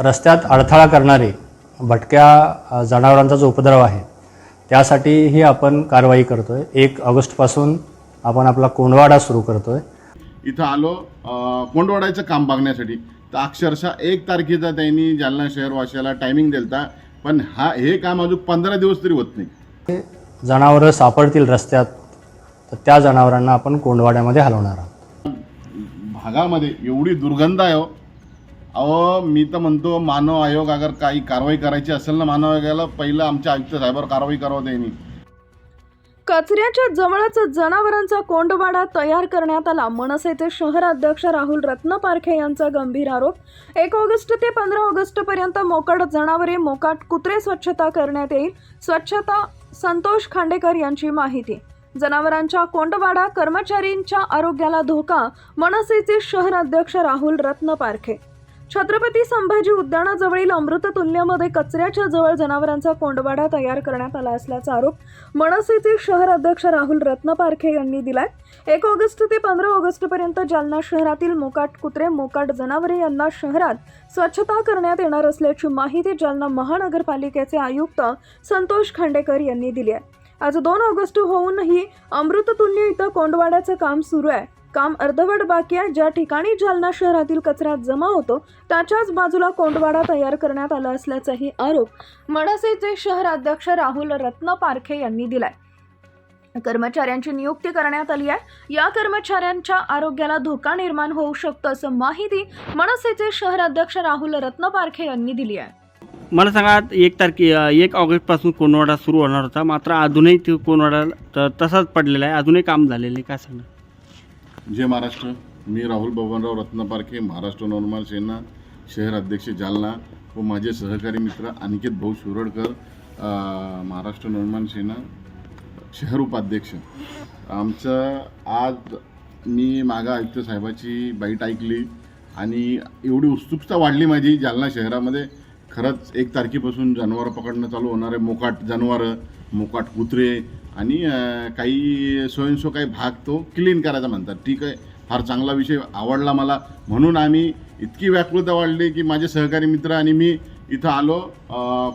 रस्त्यात अडथळा करणारे भटक्या जनावरांचा जो उपद्रव आहे त्यासाठीही आपण कारवाई करतो आहे एक ऑगस्टपासून आपण आपला कोंडवाडा सुरू करतो आहे इथं आलो. अं, कोंडवाडाचं काम बघण्यासाठी. तर अक्षरशः एक तारखेचा त्यांनी जालना शहरवासियाला टायमिंग दिलता पण हा हे काम अजून पंधरा दिवस तरी होत नाही. जनावरं सापडतील रस्त्यात तर त्या जनावरांना आपण कोंडवाड्यामध्ये हलवणार आहोत. भागामध्ये एवढी दुर्गंध आहे हो. अहो मी तर म्हणतो मानव आयोग अगर काही कारवाई करायची असेल ना मानव आयोगाला पहिलं आमच्या आयुक्त साहेबावर कारवाई करावं त्यांनी. कचऱ्याच्या जवळच जनावरांचा कोंडवाडा तयार करण्यात आला. मनसेचे शहराध्यक्ष राहुल रत्नपारखे यांचा गंभीर आरोप. एक ऑगस्ट ते पंधरा ऑगस्ट पर्यंत मोकाट जनावरे मोकाट कुत्रे स्वच्छता करण्यात येईल. स्वच्छता संतोष खांडेकर यांची माहिती. जनावरांच्या कोंडवाडा कर्मचारींच्या आरोग्याला धोका मनसेचे शहराध्यक्ष राहुल रत्नपारखे. छत्रपती संभाजी उद्यानाजवळील अमृततुल्यमध्ये कचऱ्याच्या जवळ जनावरांचा कोंडवाडा तयार करण्यात आला असल्याचा आरोप मनसेचे शहर अध्यक्ष राहुल रत्नपारखे यांनी दिलाय. एक ऑगस्ट ते पंधरा ऑगस्टपर्यंत जालना शहरातील मोकाट कुत्रे मोकाट जनावरे यांना शहरात स्वच्छता करण्यात येणार असल्याची माहिती जालना महानगरपालिकेचे आयुक्त संतोष खांडेकर यांनी दिली आहे. आज दोन ऑगस्ट होऊनही अमृततुल्य इथं कोंडवाड्याचं काम सुरू आहे. काम अर्धवट बाकी आहे. ज्या ठिकाणी जालना शहरातील कचरा जमा होतो त्याच्याच बाजूला कोंडवाडा तयार करण्यात आला असल्याचाही आरोप मनसेचे शहराध्यक्ष राहुल रत्न पारखे यांनी दिलाय. कर्मचाऱ्यांची नियुक्ती करण्यात आली आहे. या कर्मचाऱ्यांच्या आरोग्याला धोका निर्माण होऊ शकतो असं माहिती मनसेचे शहराध्यक्ष राहुल राहुल रत्नपारखे यांनी दिली आहे. मला सांगा एक तारखे एक ऑगस्टपासून कोनवाडा सुरू होणार होता. मात्र अजूनही तो कोनवाडा त- तसाच पडलेला आहे. अजूनही काम झालेलं आहे. काय सांगणार? जय महाराष्ट्र. मी राहुल बबनराव रत्नपारखे महाराष्ट्र नवनिर्माण सेना शहर अध्यक्ष जालना व माझे सहकारी मित्र अनिकेत भाऊ शिरोडकर महाराष्ट्र नवनिर्माण सेना शहर उपाध्यक्ष. आमचं आज मी मागा आयुक्त साहेबाची बाईट ऐकली आणि एवढी उत्सुकता वाढली माझी जालना शहरामध्ये. खरंच एक तारखेपासून जनावरं पकडणं चालू होणार आहे. मोकाट जनावरं मोकाट कुत्रे आणि काही स्वयंस्व काही भाग तो क्लीन करायचा म्हणतात. ठीक आहे. फार चांगला विषय आवडला मला. म्हणून आम्ही इतकी व्याकुळता वाढली की माझे सहकारी मित्र आणि मी इथं आलो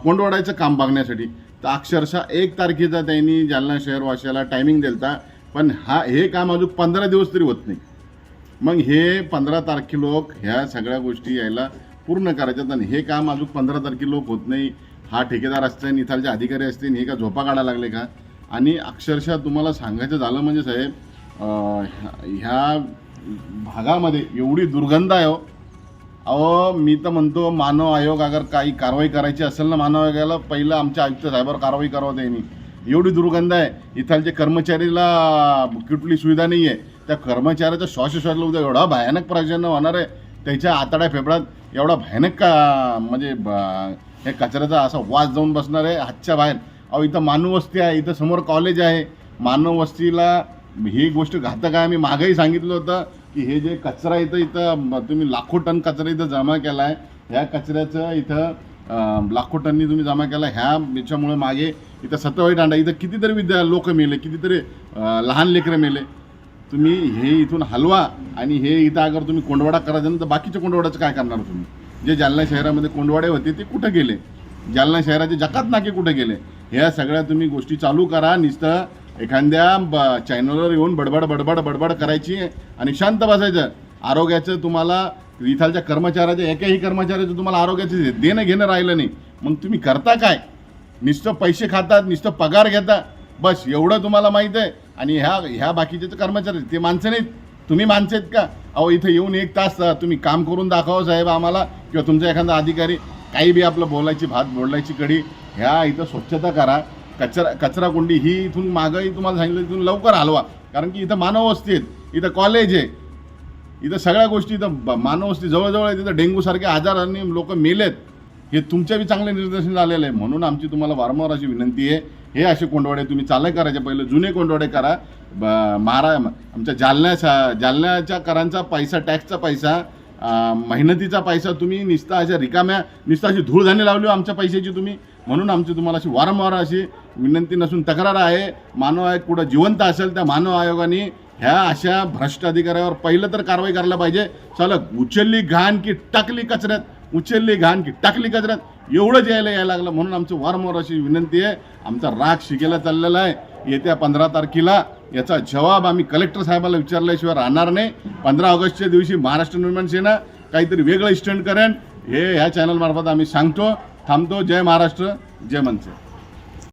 कोंडवाडायचं काम बघण्यासाठी. तर अक्षरशः एक तारखेचा त्यांनी जालना शहरवासियाला टायमिंग दिलता पण हा हे काम अजून पंधरा दिवस तरी होत नाही. मग हे पंधरा तारखे लोक ह्या सगळ्या गोष्टी यायला पूर्ण करायच्यात आणि हे काम अजून पंधरा तारखे लोक होत नाही. हा ठेकेदार असतील इथालचे अधिकारी असतील हे का झोपा काढायला लागले का? आणि अक्षरशः तुम्हाला सांगायचं झालं म्हणजे साहेब ह्या- ह्या भागामध्ये एवढी दुर्गंध आहे हो. अहो मी तर म्हणतो मानव आयोग अगर काही कारवाई करायची असेल ना मानव आयोगाला पहिलं आमच्या आयुक्त साहेबावर कारवाई करावं त्यांनी एवढी दुर्गंध आहे. इथालचे कर्मचारीला कुठली सुविधा नाही आहे त्या कर्मचाऱ्याचा श्वासोश्वासला उद्या एवढा भयानक प्रचंड होणार आहे. त्याच्या आतड्या फेफड्यात एवढा भयानक का म्हणजे ब- हे कचऱ्याचा असा वास जाऊन बसणार आहे. हातच्या बाहेर अहो इथं मानववस्ती आहे इथं समोर कॉलेज आहे. मानववस्तीला ही गोष्ट घातक आहे. मी मागंही सांगितलं होतं की हे जे कचरा इथं इथं तुम्ही लाखो टन कचरा इथं जमा केला आहे ह्या कचऱ्याचं इथं लाखो टननी तुम्ही जमा केला. ह्या याच्यामुळे मागे इथं सतवाई दांडा इथं कितीतरी विद्या लोक मेले कितीतरी लहान लेकरं मेले. तुम्ही हे इथून हलवा आणि हे इथं अगर तुम्ही कोंडवाडा करायचं ना तर बाकीच्या कोंडवाड्याचं काय करणार तुम्ही? जे जालना शहरामध्ये कोंडवाडे होते ते कुठं गेले? जालना शहराचे जकात नाके कुठे गेले? ह्या सगळ्या तुम्ही गोष्टी चालू करा नुसतं एखाद्या ब चॅनलवर येऊन बडबड बडबड बडबड करायची आणि शांत बसायचं. आरोग्याचं तुम्हाला इथालच्या कर्मचाऱ्याच्या एकाही कर्मचाऱ्याचं तुम्हाला आरोग्याचं देणं घेणं राहिलं नाही. मग तुम्ही करता काय? नुसतं पैसे खातात नुसतं पगार घेता. बस एवढं तुम्हाला माहीत आहे. आणि ह्या ह्या बाकीचे तर कर्मचारी ते माणसं नाहीत. तुम्ही माणसं आहेत का? अहो इथं येऊन एक तास तुम्ही काम करून दाखवा हो साहेब आम्हाला. किंवा तुमचा एखादा अधिकारी काही बी आपलं बोलायची भात बोलायची कडी ह्या इथं स्वच्छता करा. कचरा कचराकुंडी ही इथून मागंही तुम्हाला सांगितलं इथून लवकर हलवा. कारण की इथं मानववस्ती आहेत इथं कॉलेज आहे. इथं सगळ्या गोष्टी इथं मानवस्ती जवळजवळ आहे तिथं डेंग्यूसारख्या आजारांनी लोक मेलेत. हे तुमच्या बी चांगले निर्देशन आलेलं आहे. म्हणून आमची तुम्हाला वारंवार अशी विनंती आहे. हे असे कोंडवाडे तुम्ही चालय करायचे. पहिले जुने कोंडवाडे करा. ब- महारा आमच्या जालन्याचा जालन्याच्या करांचा पैसा टॅक्सचा पैसा मेहनतीचा पैसा तुम्ही निस्ता अशा रिकाम्या निस्ता अशी धूळधान्य लावली हो आमच्या पैशाची तुम्ही. म्हणून आमची तुम्हाला अशी वारंवार अशी विनंती नसून तक्रार आहे. मानव आयोग कुठं जिवंत असेल त्या मानव आयोगाने ह्या अशा भ्रष्ट अधिकाऱ्यावर पहिलं तर कारवाई करायला पाहिजे. चालक उचलली घाण की टाकली कचऱ्यात? उचलली घाण की टाकली कचऱ्यात? एवढंच यायला यायला लागलं. म्हणून आमचं वारंवार अशी विनंती आहे. आमचा राग शिकेला चाललेला आहे. येत्या पंधरा तारखेला याचा जवाब आम्ही कलेक्टर साहेबाला विचारल्याशिवाय राहणार नाही. पंधरा ऑगस्टच्या दिवशी महाराष्ट्र निर्माण सेना काहीतरी वेगळं स्टंट करेन. हे ह्या चॅनलमार्फत आम्ही सांगतो. थांबतो. जय महाराष्ट्र जय मनसे